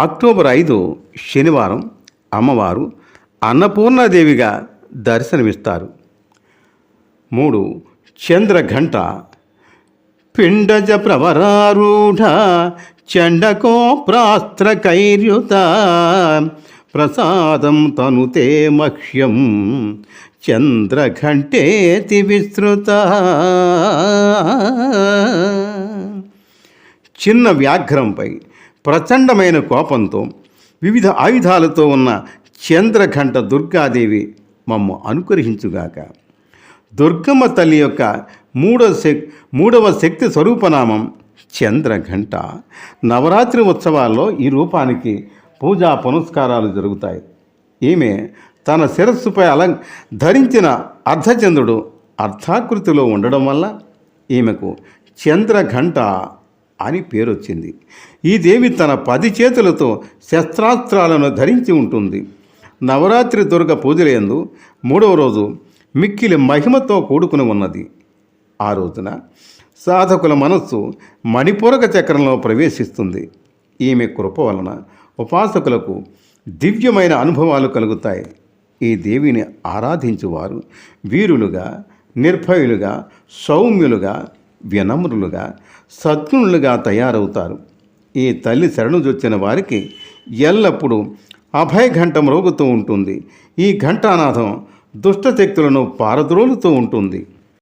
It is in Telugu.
అక్టోబర్ ఐదు శనివారం అమ్మవారు అన్నపూర్ణాదేవిగా దర్శనమిస్తారు. మూడు చంద్రఘంట పిండజ ప్రవరారూఢ చండకో ప్రాస్త్రకైర్యుత ప్రసాదం తనుతే మహ్యం చంద్రఘంటేతి విస్తృత. చిన్న వ్యాఘ్రంపై ప్రచండమైన కోపంతో వివిధ ఆయుధాలతో ఉన్న చంద్రఘంట దుర్గాదేవి మమ్ము అనుగ్రహించుగాక. దుర్గమ్మ తల్లి యొక్క మూడవ శక్ మూడవ శక్తి స్వరూపనామం చంద్రఘంట. నవరాత్రి ఉత్సవాల్లో ఈ రూపానికి పూజా పునస్కారాలు జరుగుతాయి. ఈమె తన శిరస్సుపై అలం ధరించిన అర్ధచంద్రుడు అర్ధాకృతిలో ఉండడం వల్ల ఈమెకు చంద్రఘంట అని పేరొచ్చింది. ఈ దేవి తన పది చేతులతో శస్త్రాస్త్రాలను ధరించి ఉంటుంది. నవరాత్రి దుర్గ పూజలందు మూడవ రోజు మిక్కిలి మహిమతో కూడుకుని ఉన్నది. ఆ రోజున సాధకుల మనస్సు మణిపూరక చక్రంలో ప్రవేశిస్తుంది. ఈమె కృప వలన ఉపాసకులకు దివ్యమైన అనుభవాలు కలుగుతాయి. ఈ దేవిని ఆరాధించువారు వీరులుగా నిర్భయులుగా సౌమ్యులుగా వినమ్రులుగా సజ్ఞులుగా తయారవుతారు. ఈ తల్లి శరణుజొచ్చిన వారికి ఎల్లప్పుడూ అభయఘంట మ్రోగుతూ ఉంటుంది. ఈ ఘంటానాథం దుష్టశక్తులను పారద్రోలుతూ ఉంటుంది.